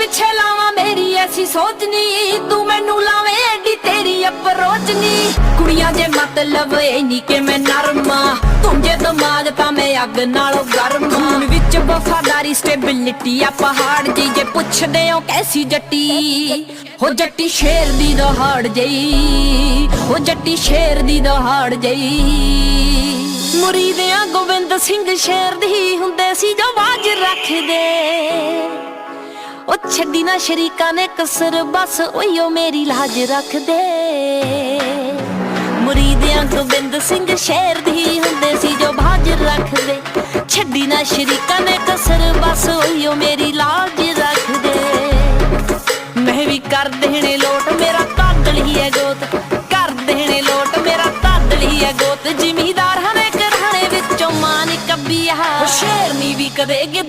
ਪਿੱਛੇ ਲਾਵਾਂ ਮੇਰੀ ਐਸੀ ਸੋਚ ਨੀ ਤੂੰ ਮੈਨੂੰ ਲਾਵੇਂ ਐਡੀ ਤੇਰੀ ਅਪਰੋਚ ਨੀ ਕੁੜੀਆਂ ਜੇ ਮਤਲਬ ਇਹ ਨਹੀਂ ਕਿ ਮੈਂ ਨਰਮਾ ਤੂੰ ਜੇ ਦਿਮਾਗ ਤਾਂ ਮੈਂ ਅੱਗ ਨਾਲੋਂ ਗਰਮ ਖੂਨ ਵਿੱਚ ਵਫਾਦਾਰੀ ਸਟੇਬਿਲਿਟੀ ਆ ਪਹਾੜ ਜੀ, ਜੇ ਪੁੱਛਦੇ ਹੋ ਕੈਸੀ ਜੱਟੀ, ਹੋ ਜੱਟੀ ਸ਼ੇਰ ਦੀ ਦਹਾੜ ਜਈ, ਹੋ ਜੱਟੀ ਸ਼ੇਰ ਦੀ ਦਹਾੜ ਜਈ। ਮੁਰੀਦਿਆਂ ਗੋਬਿੰਦ ਸਿੰਘ ਸ਼ੇਰ ਦੀ ਹੁੰਦੇ ਸੀ ਜੋ ਬਾਜ ਰੱਖਦੇ ਉਹ ਛੱਡੀ ਨਾ ਸ਼ਰੀਕਾਂ ਨੇ ਕਸਰ, ਬਸ ਉਹੀਓ ਮੇਰੀ ਲਾਜ ਰੱਖਦੇ। ਮੁਰੀਦਿਆਂ ਗੋਬਿੰਦ ਸਿੰਘ ਸ਼ੇਰ ਦੀ ਹੁੰਦੇ ਸੀ ਜੋ ਬਾਜ ਰੱਖਦੇ। ਛੱਡੀ ਨਾ ਸ਼ਰੀਕਾਂ ਨੇ ਕਸਰ, ਬਸ ਉਹੀਓ ਮੇਰੀ ਲਾਜ ਰੱਖਦੇ। ਮੈਂ ਵੀ ਕਰ ਦੇਣੇ ਲੋਟ, ਮੇਰਾ ਤਾਦਲ ਹੀ ਹੈ ਗੋਤ। ਕਰ ਦੇਣੇ ਲੋਟ, ਮੇਰਾ ਤਾਦਲ ਹੀ ਹੈ ਗੋਤ। ਜ਼ਿਮੀਦਾਰ ਹਨੇ ਘਰਾਣੇ ਵਿੱਚੋਂ ਮਾਨ ਕੱਬੀ ਆ ਉਹ ਵੀ ਕਦੇ ਗਿੱਦੜ